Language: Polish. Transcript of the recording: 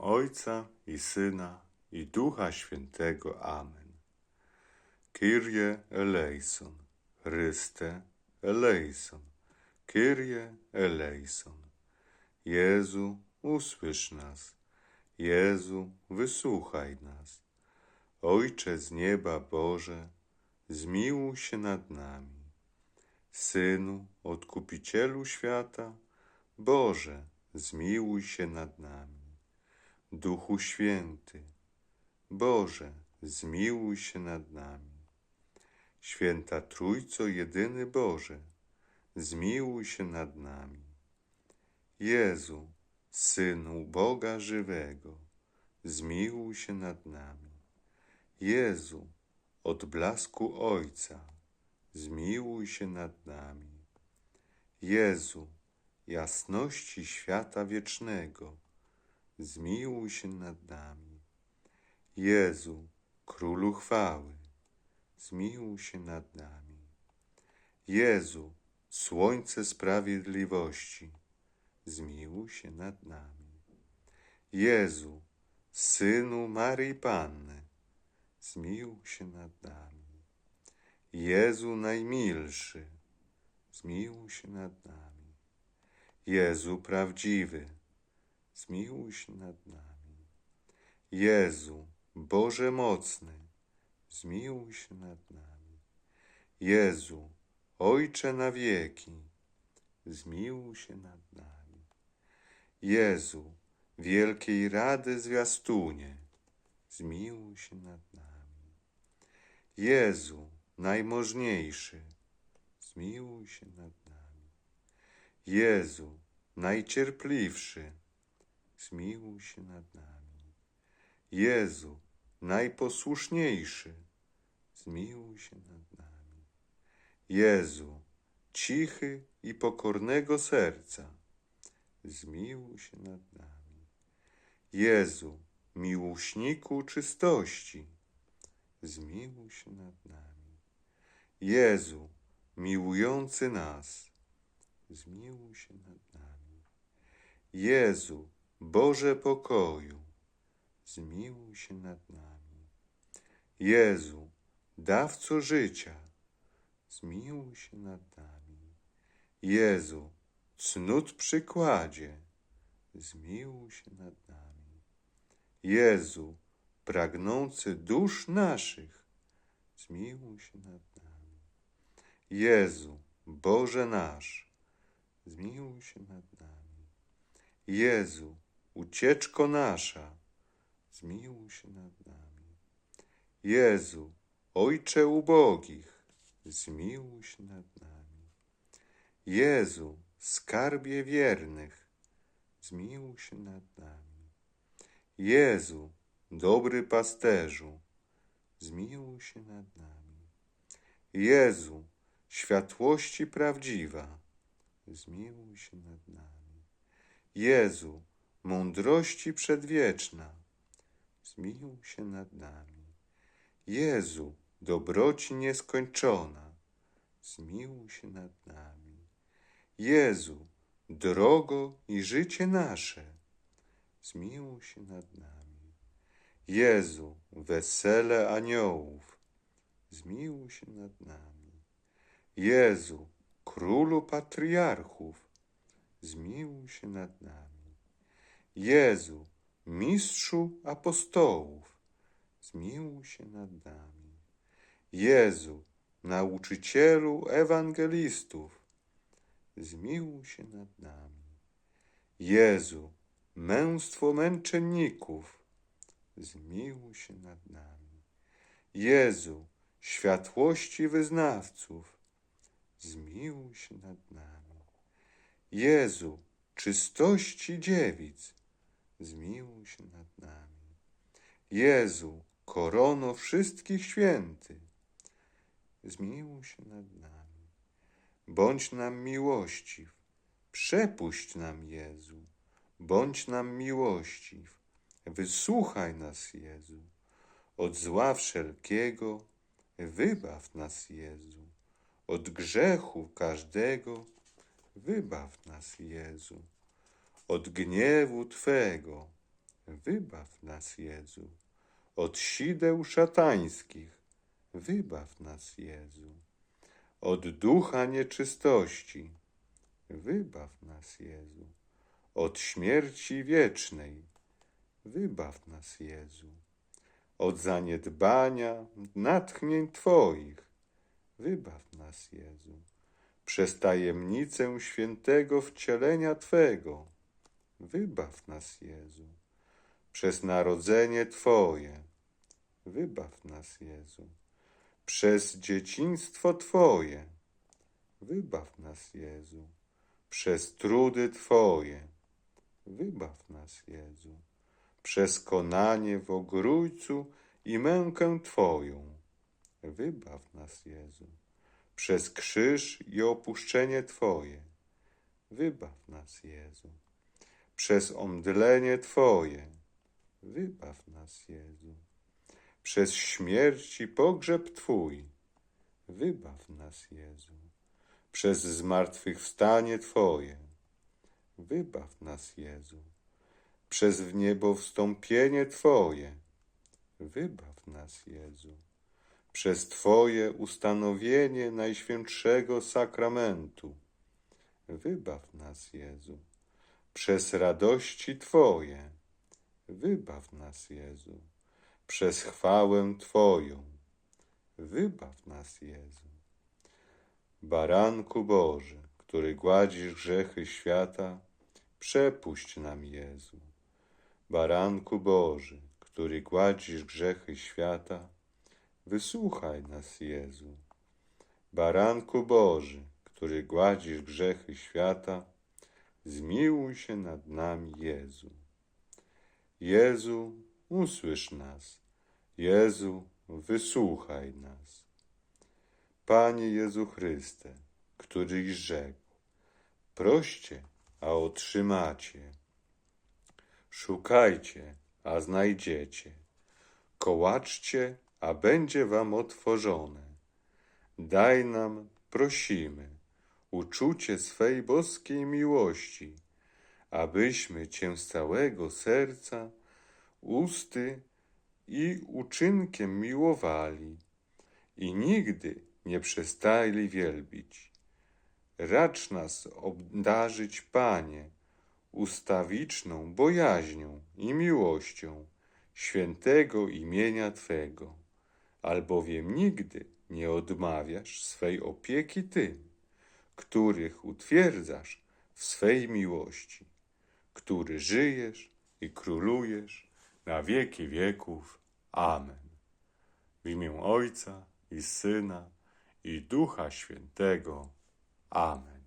Ojca i Syna i Ducha Świętego. Amen. Kyrie eleison, Chryste eleison, Kyrie eleison. Jezu, usłysz nas. Jezu, wysłuchaj nas. Ojcze z nieba Boże, zmiłuj się nad nami. Synu, Odkupicielu świata, Boże, zmiłuj się nad nami. Duchu Święty, Boże, zmiłuj się nad nami. Święta Trójco jedyny Boże, zmiłuj się nad nami. Jezu, Synu Boga żywego, zmiłuj się nad nami. Jezu, od blasku Ojca, zmiłuj się nad nami. Jezu, jasności świata wiecznego, zmiłuj się nad nami. Jezu, Królu chwały, zmiłuj się nad nami. Jezu, Słońce sprawiedliwości, zmiłuj się nad nami. Jezu, Synu Maryi Panny, zmiłuj się nad nami. Jezu najmilszy, zmiłuj się nad nami. Jezu prawdziwy, zmiłuj się nad nami. Jezu, Boże mocny, zmiłuj się nad nami. Jezu, Ojcze na wieki, zmiłuj się nad nami. Jezu, wielkiej rady zwiastunie, zmiłuj się nad nami. Jezu, najmożniejszy, zmiłuj się nad nami. Jezu, najcierpliwszy, zmiłuj się nad nami. Jezu, najposłuszniejszy, zmiłuj się nad nami. Jezu, cichy i pokornego serca, zmiłuj się nad nami. Jezu, miłuśniku czystości, zmiłuj się nad nami. Jezu, miłujący nas, zmiłuj się nad nami. Jezu, Boże pokoju, zmiłuj się nad nami. Jezu, dawco życia, zmiłuj się nad nami. Jezu, cnót przykładzie, zmiłuj się nad nami. Jezu, pragnący dusz naszych, zmiłuj się nad nami. Jezu, Boże nasz, zmiłuj się nad nami. Jezu, ucieczko nasza, zmiłuj się nad nami. Jezu, Ojcze ubogich, zmiłuj się nad nami. Jezu, skarbie wiernych, zmiłuj się nad nami. Jezu, dobry pasterzu, zmiłuj się nad nami. Jezu, światłości prawdziwa, zmiłuj się nad nami. Jezu, mądrości przedwieczna, zmiłuj się nad nami. Jezu, dobroci nieskończona, zmiłuj się nad nami. Jezu, drogo i życie nasze, zmiłuj się nad nami. Jezu, wesele aniołów, zmiłuj się nad nami. Jezu, królu patriarchów, zmiłuj się nad nami. Jezu, mistrzu apostołów, zmiłuj się nad nami. Jezu, nauczycielu ewangelistów, zmiłuj się nad nami. Jezu, męstwo męczenników, zmiłuj się nad nami. Jezu, światłości wyznawców, zmiłuj się nad nami. Jezu, czystości dziewic, zmiłuj się nad nami. Jezu, korono wszystkich świętych, zmiłuj się nad nami. Bądź nam miłościw, przepuść nam Jezu, bądź nam miłościw, wysłuchaj nas Jezu, od zła wszelkiego wybaw nas Jezu, od grzechu każdego wybaw nas Jezu, od gniewu Twego wybaw nas, Jezu. Od sideł szatańskich, wybaw nas, Jezu. Od ducha nieczystości, wybaw nas, Jezu. Od śmierci wiecznej, wybaw nas, Jezu. Od zaniedbania natchnień Twoich, wybaw nas, Jezu. Przez tajemnicę świętego wcielenia Twego, wybaw nas, Jezu. Przez narodzenie Twoje, wybaw nas, Jezu. Przez dzieciństwo Twoje, wybaw nas, Jezu. Przez trudy Twoje, wybaw nas, Jezu. Przez konanie w ogrójcu i mękę Twoją, wybaw nas, Jezu. Przez krzyż i opuszczenie Twoje, wybaw nas, Jezu. Przez omdlenie Twoje, wybaw nas, Jezu. Przez śmierć i pogrzeb Twój, wybaw nas, Jezu. Przez zmartwychwstanie Twoje, wybaw nas, Jezu. Przez w niebo wstąpienie Twoje, wybaw nas, Jezu. Przez Twoje ustanowienie Najświętszego Sakramentu, wybaw nas, Jezu. Przez radości Twoje, wybaw nas, Jezu. Przez chwałę Twoją, wybaw nas, Jezu. Baranku Boży, który gładzisz grzechy świata, przepuść nam, Jezu. Baranku Boży, który gładzisz grzechy świata, wysłuchaj nas, Jezu. Baranku Boży, który gładzisz grzechy świata, zmiłuj się nad nami, Jezu. Jezu, usłysz nas. Jezu, wysłuchaj nas. Panie Jezu Chryste, któryś rzekł, proście, a otrzymacie. Szukajcie, a znajdziecie. Kołaczcie, a będzie wam otworzone. Daj nam, prosimy, uczucie swej boskiej miłości, abyśmy Cię z całego serca, usty i uczynkiem miłowali i nigdy nie przestali wielbić. Racz nas obdarzyć, Panie, ustawiczną bojaźnią i miłością świętego imienia Twego, albowiem nigdy nie odmawiasz swej opieki tym, których utwierdzasz w swej miłości, który żyjesz i królujesz na wieki wieków. Amen. W imię Ojca i Syna i Ducha Świętego. Amen.